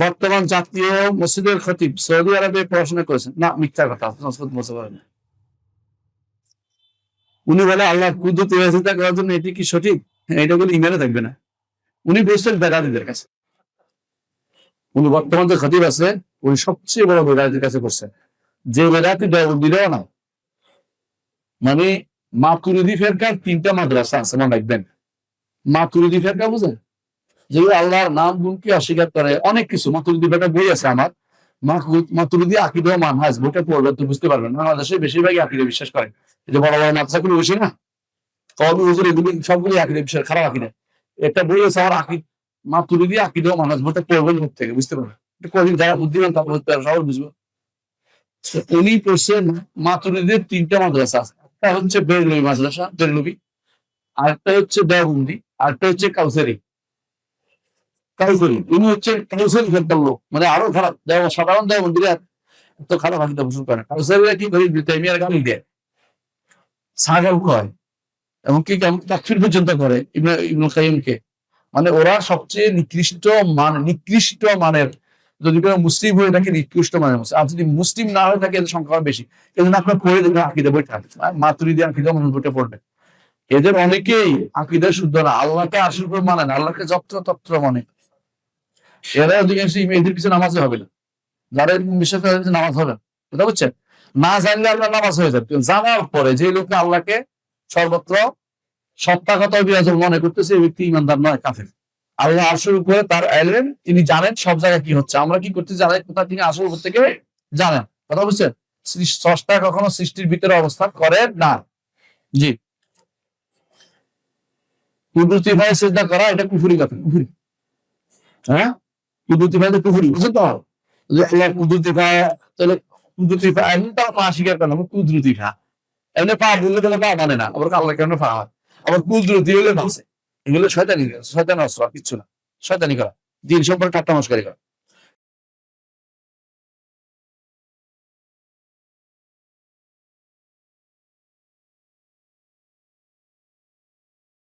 বর্তমান জাতীয় মসজিদের খতিব সৌদি আরবে পড়াশোনা করেছেন। না মিথ্যা কথা সংস্কৃত বলতে পারেন না। উনি বলে আল্লাহ কুদরত করার জন্য এটি কি সঠিক? হ্যাঁ, এটা বলে ইমেলে থাকবে না। উনি বলছেন বেদাতিদের কাছে। উনি বর্তমান যে খতিব আছে উনি সবচেয়ে বড় বেদাতির কাছে করছে যে বেদাতি দিলেও না। মানে মাতুরিদি ফেরকার তিনটা মাদ্রাসা আছে মনে রাখবেন। মাতুরিদি ফেরকা বুঝেন যেগুলো আল্লাহর নাম গুণকে অস্বীকার করে, অনেক কিছু। মাতুরিদি ফেরকা বই আছে আমার। মা- মাতুরিদি আকিদ ও মানহাজ। বইটা পড়বে তো বুঝতে পারবেন। বাংলাদেশে বেশিরভাগই আকিদে বিশ্বাস করে। যে বড় বড় মাদ্রাসাগুলো বসে না? কবি হুজুর, এগুলি সবগুলি আকিদে বিশ্বাস, খারাপ আকিদে। একটা বই আছে আমার আকিদ মাতুরিদি আকিদ ও মানহাজ। বইটা পড়বেন কোথা থেকে? বুঝতে পারবেন। এটা কদিন যারা বুদ্ধিমান তারা বুঝতে পারবে সবাই বুঝব। উনি পড়ছেন মাতুরিদের তিনটা মাদ্রাসা আছে। একটা হচ্ছে বেরলবি মাদ্রাসা, বেরলবি। আরেকটা হচ্ছে দেওবন্দি। আরেকটা হচ্ছে কাউসারি। কাউসারি উনি হচ্ছে কাউসারি ফেরকার লোক মানে আরও খারাপ। দেওয়া সাধারণ দেওবন্দিরা এত খারাপ আকিদা পোষণ করে। কাউসারিরা কি করে তাইমিয়ার গালি দেয় ছাগল কয় এমনকি তাকফির পর্যন্ত করে ইবনে ইবনুল কাইমকে মানে ওরা সবচেয়ে নিকৃষ্ট মান নিকৃষ্ট মানের। যদি কোনো মুসলিম হয়ে থাকে নিকৃষ্ট মানের মুসলিম আর যদি মুসলিম না হয়ে থাকে এদের সংখ্যা বেশি। এই জন্য আপনার পড়ে দেখবেন আকিদা বইটা। মাতুরি দিয়ে আকিদা মনে বইটা পড়বেন এদের অনেকেই আকিদা শুদ্ধ না। আল্লাহকে আসল করে মানে না। আল্লাহকে যত্র তত্র মানে। এরা অধিকাংশ এদের কিছু নামাজে হবে না। যারা এরকম বিশ্বাস করে নামাজ হবে বুঝতে পারছেন না জানলে আল্লাহ নামাজ হয়ে যাবে। জানার পরে যে আল্লাহকে সর্বত্র সত্তা কথা বিরাজন মনে করতেছে, এই ব্যক্তি ইমানদার নয়, কাফের। আল্লাহ আসল উপরে তার এলেন তিনি জানেন সব জায়গায় কি হচ্ছে। আমরা কি করতে জানাই কোথা তিনি আসল থেকে জানেন? কথা বুঝছেন? সৃষ- স্রষ্টা কখনো সৃষ্টির ভিতরে অবস্থান করে না। জি। কুদরতি ভাই চেষ্টা করা, এটা কুফুরি কথা। কুফুরি। হ্যাঁ? কুদরতি ভাই তো কুফুরি বুঝছেন তো? তাহলে কুদরতি ভাই এমনি তো পা স্বীকার করেন কুদরতি ভা। এমনি পা বললে তাহলে পা মানে না, আবার আল্লাহ কেন পা হয়? আবার কুদরতি হলে বাঁচে এগুলো শয়তানি শয়তানি অস্ত্র, আর না। শয়তানি করা, দিন সম্পর্কে ঠাট্টা মস্কারি করা।